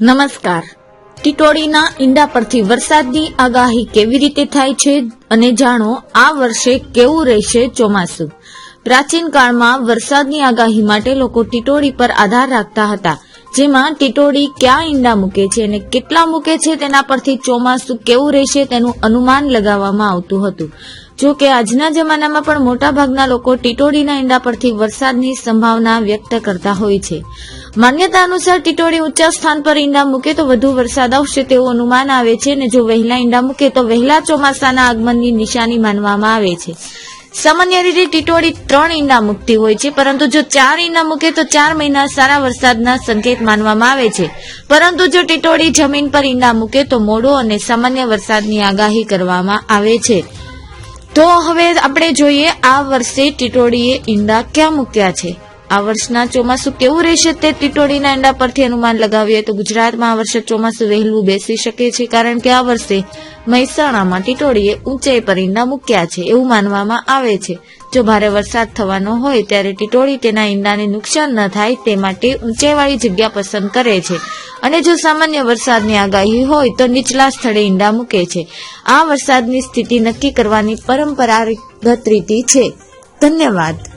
નમસ્કાર. ટીટોડીના ઈંડા પરથી વરસાદની આગાહી કેવી રીતે થાય છે અને જાણો આ વર્ષે કેવું રહેશે ચોમાસું. પ્રાચીન કાળમાં વરસાદની આગાહી માટે લોકો ટીટોડી પર આધાર રાખતા હતા. જેમાં ટીટોડી ક્યાં ઈંડા મૂકે છે અને કેટલા મૂકે છે તેના પરથી ચોમાસું કેવું રહેશે તેનું અનુમાન લગાવવામાં આવતું હતું. જો કે આજના જમાનામાં પણ મોટાભાગના લોકો ટીટોડીના ઈંડા પરથી વરસાદની સંભાવના વ્યક્ત કરતા હોય છે. માન્યતા અનુસાર ટીટોડી ઊંચા સ્થાન પર ઈંડા મૂકે તો વધુ વરસાદ આવશે તેવું અનુમાન આવે છે અને જો વહેલા ઈંડા મૂકે તો વહેલા ચોમાસાના આગમનની નિશાની માનવામાં આવે છે. સામાન્ય રીતે ટીટોડી ત્રણ ઈંડા મૂકતી હોય છે, પરંતુ જો ચાર ઈંડા મૂકે તો ચાર મહિના સારા વરસાદના સંકેત માનવામાં આવે છે. પરંતુ જો ટીટોડી જમીન પર ઈંડા મૂકે તો મોડો અને સામાન્ય વરસાદની આગાહી કરવામાં આવે છે. તો હવે આપણે જોઈએ આ વર્ષે ટીટોડીએ ઈંડા ક્યાં મૂક્યા છે. આ વર્ષના ચોમાસું કેવું રહેશે તે ટીટોડીના ઈંડા પરથી અનુમાન લગાવીએ તો ગુજરાતમાં આ વર્ષે ચોમાસું વહેલું બેસી શકે છે, કારણ કે આ વર્ષે મહેસાણામાં ટીટોડીએ ઊંચાઈ પર ઈંડા મૂક્યા છે એવું માનવામાં આવે છે. જો ભારે વરસાદ થવાનો હોય ત્યારે ટીટોડી તેના ઈંડાને નુકસાન ન થાય તે માટે ઊંચાઈવાળી જગ્યા પસંદ કરે છે. અને જો સામાન્ય વરસાદની આગાહી હોય તો નીચલા સ્થળે ઈંડા મૂકે છે. આ વરસાદની સ્થિતિ નક્કી કરવાની પરંપરાગત રીતિ છે. ધન્યવાદ.